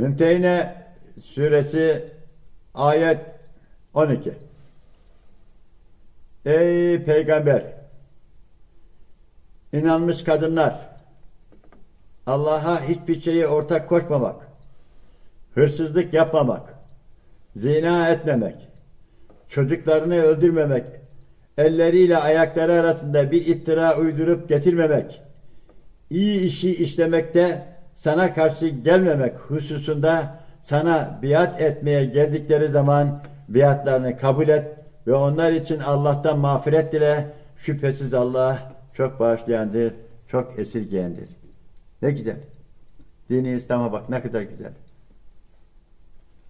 Mümtehine suresi ayet 12. Ey peygamber! İnanmış kadınlar! Allah'a hiçbir şeyi ortak koşmamak, hırsızlık yapmamak, zina etmemek, çocuklarını öldürmemek, elleriyle ayakları arasında bir iftira uydurup getirmemek, iyi işi işlemekte sana karşı gelmemek hususunda sana biat etmeye geldikleri zaman biatlarını kabul et ve onlar için Allah'tan mağfiret dile. Şüphesiz Allah çok bağışlayandır, çok esirgeyendir. Ne güzel. Dini İslam'a bak ne kadar güzel.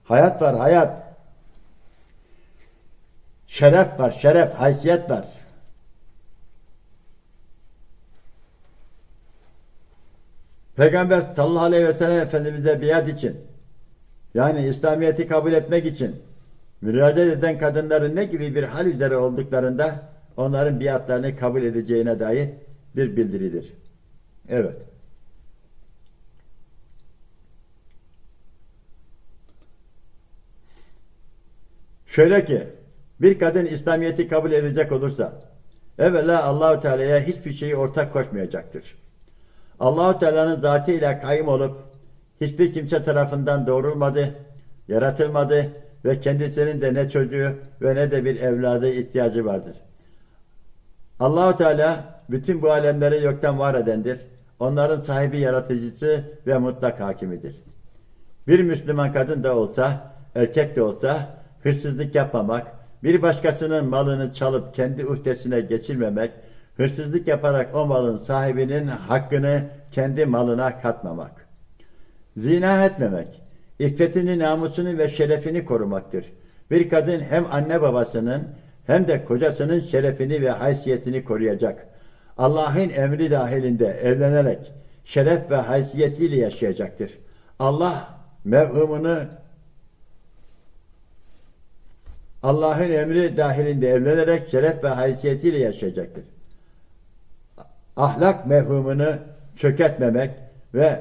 Hayat var, hayat. Şeref var, şeref, haysiyet var. Peygamber sallallahu aleyhi ve sellem Efendimiz'e biat için yani İslamiyet'i kabul etmek için müracaat eden kadınların ne gibi bir hal üzere olduklarında onların biatlarını kabul edeceğine dair bir bildiridir. Evet. Şöyle ki bir kadın İslamiyet'i kabul edecek olursa evvela Allahu Teala'ya hiçbir şeyi ortak koşmayacaktır. Allahu Teala'nın zatıyla kayyum olup hiçbir kimse tarafından doğrulmadı, yaratılmadı ve kendisinin de ne çocuğu ve ne de bir evladı ihtiyacı vardır. Allahu Teala bütün bu alemleri yoktan var edendir. Onların sahibi yaratıcısı ve mutlak hakimidir. Bir Müslüman kadın da olsa, erkek de olsa hırsızlık yapmamak, bir başkasının malını çalıp kendi uhdesine geçirmemek, hırsızlık yaparak o malın sahibinin hakkını kendi malına katmamak. Zina etmemek, iffetini, namusunu ve şerefini korumaktır. Bir kadın hem anne babasının hem de kocasının şerefini ve haysiyetini koruyacak. Allah'ın emri dahilinde evlenerek şeref ve haysiyetiyle yaşayacaktır. Allah mevhumunu Allah'ın emri dahilinde evlenerek şeref ve haysiyetiyle yaşayacaktır. Ahlak mevhumunu çökertmemek ve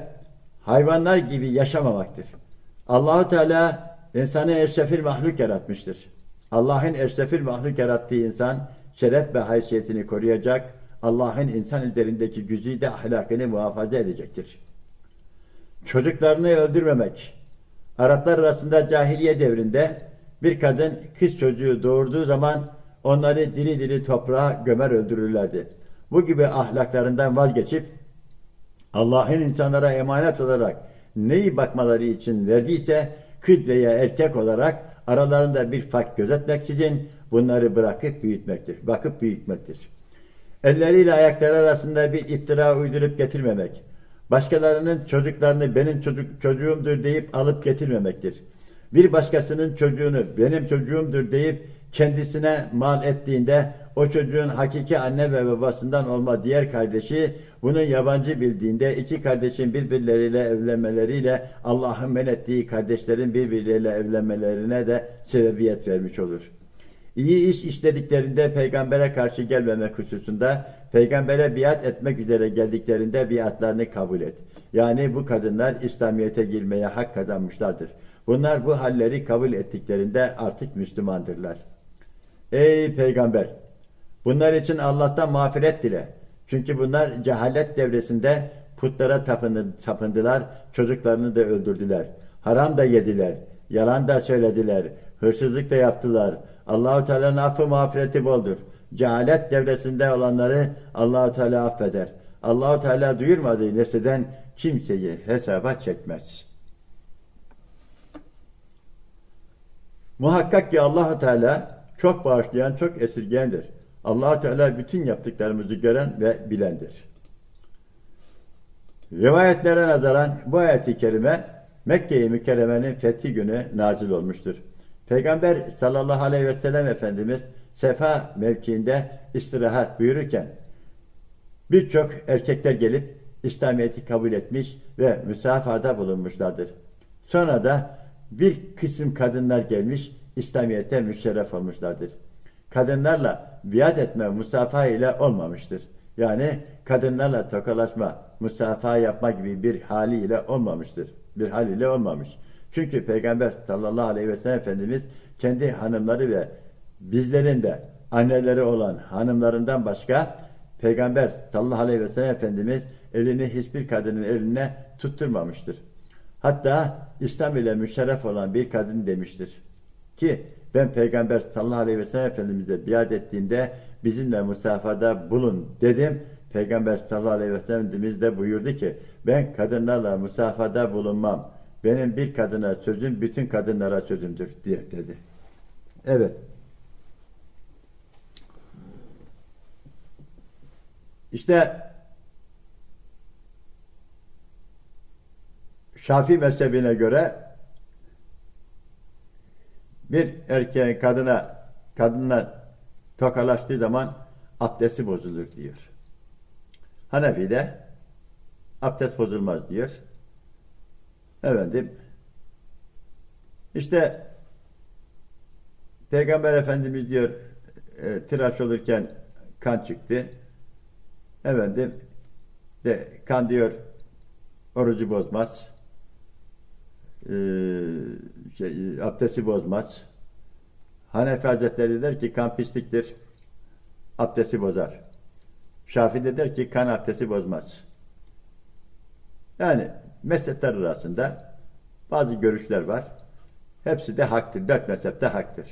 hayvanlar gibi yaşamamaktır. Allahu Teala insanı eşrefil mahluk yaratmıştır. Allah'ın eşrefil mahluk yarattığı insan şeref ve haysiyetini koruyacak, Allah'ın insan üzerindeki güzide ahlakını muhafaza edecektir. Çocuklarını öldürmemek. Araplar arasında cahiliye devrinde bir kadın kız çocuğu doğurduğu zaman onları diri diri toprağa gömer öldürürlerdi. Bu gibi ahlaklarından vazgeçip Allah'ın insanlara emanet olarak neyi bakmaları için verdiyse kız veya erkek olarak aralarında bir fark gözetmeksizin bunları bırakıp büyütmektir. Bakıp büyütmektir. Elleriyle ayakları arasında bir iftira uydurup getirmemek. Başkalarının çocuklarını benim çocuk, çocuğumdur deyip alıp getirmemektir. Bir başkasının çocuğunu benim çocuğumdur deyip kendisine mal ettiğinde o çocuğun hakiki anne ve babasından olma diğer kardeşi bunu yabancı bildiğinde iki kardeşin birbirleriyle evlenmeleriyle Allah'ın men ettiği kardeşlerin birbirleriyle evlenmelerine de sebebiyet vermiş olur. İyi iş işlediklerinde peygambere karşı gelmemek hususunda peygambere biat etmek üzere geldiklerinde biatlarını kabul et. Yani bu kadınlar İslamiyet'e girmeye hak kazanmışlardır. Bunlar bu halleri kabul ettiklerinde artık Müslümandırlar. Ey peygamber! Bunlar için Allah'tan mağfiret dile. Çünkü bunlar cehalet devresinde putlara tapındılar, çocuklarını da öldürdüler. Haram da yediler, yalan da söylediler, hırsızlık da yaptılar. Allahu Teala'nın affı mağfireti boldur. Cehalet devresinde olanları Allahu Teala affeder. Allahu Teala duyurmadığı nesneden kimseyi hesaba çekmez. Muhakkak ki Allahu Teala çok bağışlayan, çok esirgeyendir. allah Teala bütün yaptıklarımızı gören ve bilendir. Rivayetlere nazaran bu ayet-i kerime Mekke-i Mükerreme'nin fethi günü nazil olmuştur. Peygamber sallallahu aleyhi ve sellem Efendimiz sefa mevkiinde istirahat buyururken birçok erkekler gelip İslamiyet'i kabul etmiş ve müsafada bulunmuşlardır. Sonra da bir kısım kadınlar gelmiş İslamiyet'e müşerref olmuşlardır. Kadınlarla biat etme musafa ile olmamıştır. Yani kadınlarla tokalaşma, musafa yapma gibi bir haliyle olmamıştır. bir haliyle olmamış. Çünkü Peygamber sallallahu aleyhi ve sellem Efendimiz kendi hanımları ve bizlerin de anneleri olan hanımlarından başka Peygamber sallallahu aleyhi ve sellem Efendimiz elini hiçbir kadının eline tutturmamıştır. Hatta İslam ile müşerref olan bir kadın demiştir. Ki ben Peygamber sallallahu aleyhi ve sellem Efendimiz'e biat ettiğinde bizimle musafada bulun dedim. Peygamber sallallahu aleyhi ve sellem Efendimiz de buyurdu ki ben kadınlarla musafada bulunmam. Benim bir kadına sözüm bütün kadınlara sözümdür diye dedi. Evet. İşte Şafii mezhebine göre bir erkeğin kadına kadınla tokalaştığı zaman abdesti bozulur diyor. Hanefi de abdest bozulmaz diyor. Efendim işte Peygamber Efendimiz diyor e, tıraş olurken kan çıktı. Efendim de kan diyor orucu bozmaz. Ee, şey, abdesti bozmaz. Hanefi Hazretleri der ki kan pisliktir. Abdesti bozar. Şafii de der ki kan abdesti bozmaz. Yani mezhepler arasında bazı görüşler var. Hepsi de haktır. Dört mezhep de haktır.